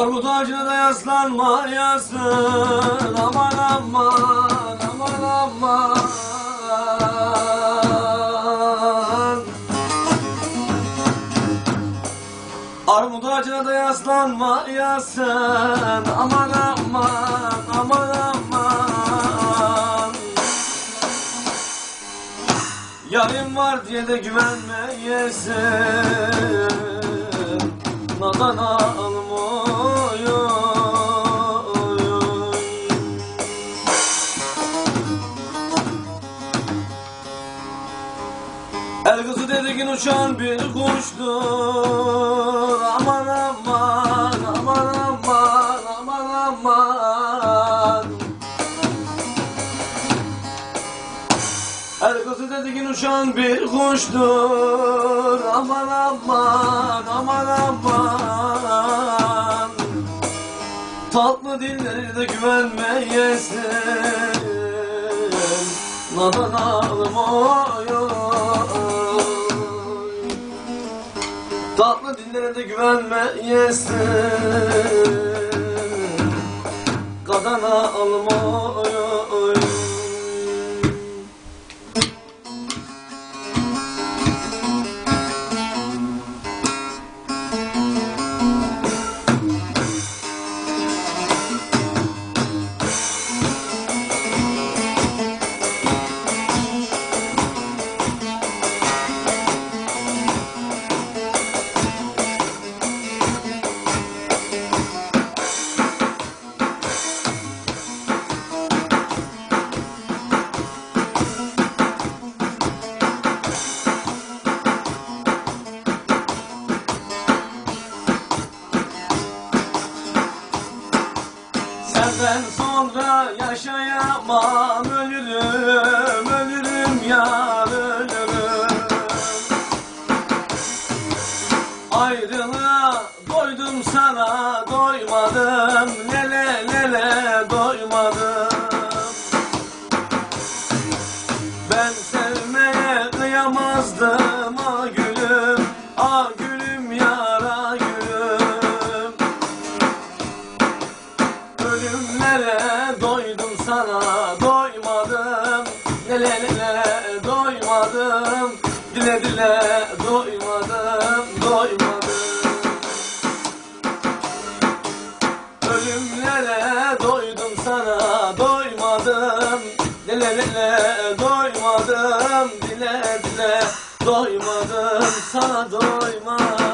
Armut ağacına da yaslanma yasın Aman aman aman aman. Armut ağacına da yaslanma yasın Aman aman aman aman. Yarım var diye de güvenmeyesin. Nadan almıyor El kızı dediğin uçan bir kuştur Aman aman aman aman aman aman. El kızı dediğin uçan bir kuştur Aman aman aman aman. Tatlı dilleri de güvenmeyesin. Nadan ağlamıyor Tatlı dillere de güvenmeyesin. Kadana almıyor Senden sonra yaşayamam ölürüm ölürüm yar ölürüm. Ayrılığa doydum sana doymadım. Lele lele doymadım. Ben sevmeye kıyamazdım Ölümlere doydum sana? Doymadım. Lele lele doymadım. Dile dile doymadım doymadım. Ölümlere doydum sana. Doymadım. Dile doymadım. Dile dile doymadım. Sana doymadım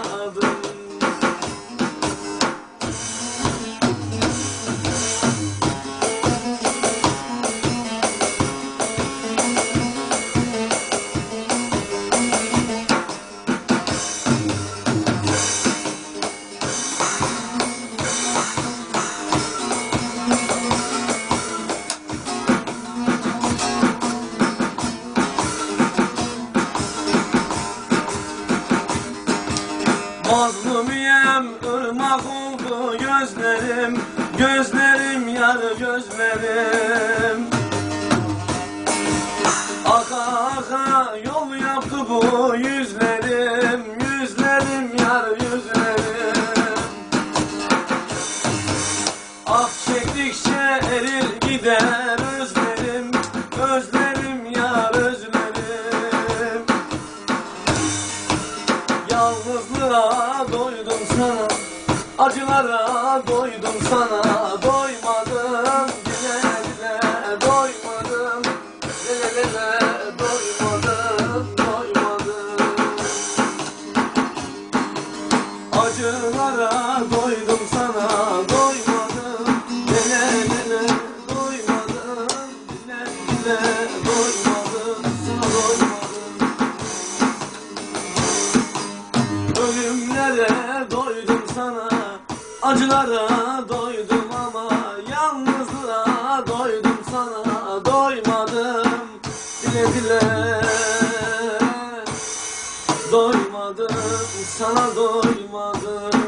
Mazlumiyem ırmak oldu gözlerim. Gözlerim yar gözlerim Yalnızlığa doydum sana Acılara doydum sana. Doymadım dile dile Doymadım. Dile dile Ölümlere doydum sana Acılara doydum ama Yalnızlığa doydum sana. Doymadım dile dile. Doymadım sana doymadım